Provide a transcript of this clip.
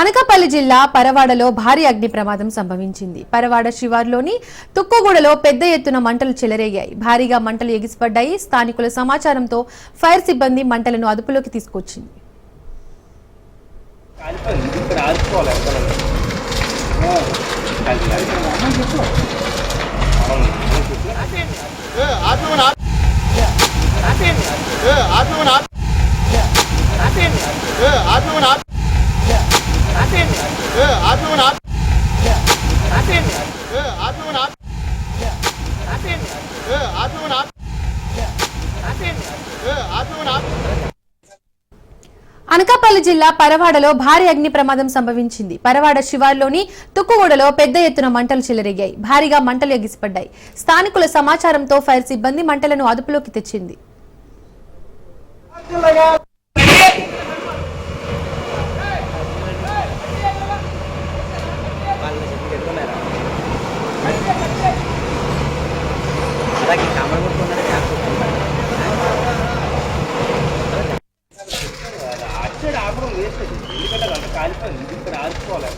అనకాపల్లి జిల్లా పరవాడలో భారీ అగ్ని ప్రమాదం సంభవించింది. పరవాడ శివార్లోని తుక్కుగూడలో పెద్ద ఎత్తున మంటలు చెలరేగాయి. భారీగా మంటలు ఎగిసిపడ్డాయి. స్థానికుల సమాచారంతో ఫైర్ సిబ్బంది మంటలను అదుపులోకి తీసుకొచ్చింది. కాలిపోయింది ఇక్కడ ఆడుకోవాలి అనకాపల్లి జిల్లా పరవాడలో భారీ అగ్ని ప్రమాదం సంభవించింది. పరవాడ శివార్లోని తుక్కుగూడలో పెద్ద ఎత్తున మంటలు చెలరేగాయి. భారీగా మంటలు ఎగిసిపడ్డాయి. స్థానికుల సమాచారంతో ఫైర్ సిబ్బంది మంటలను అదుపులోకి తెచ్చింది. అలాగే కాలిపోయింది. ఇక్కడ ఆడుకోవాలి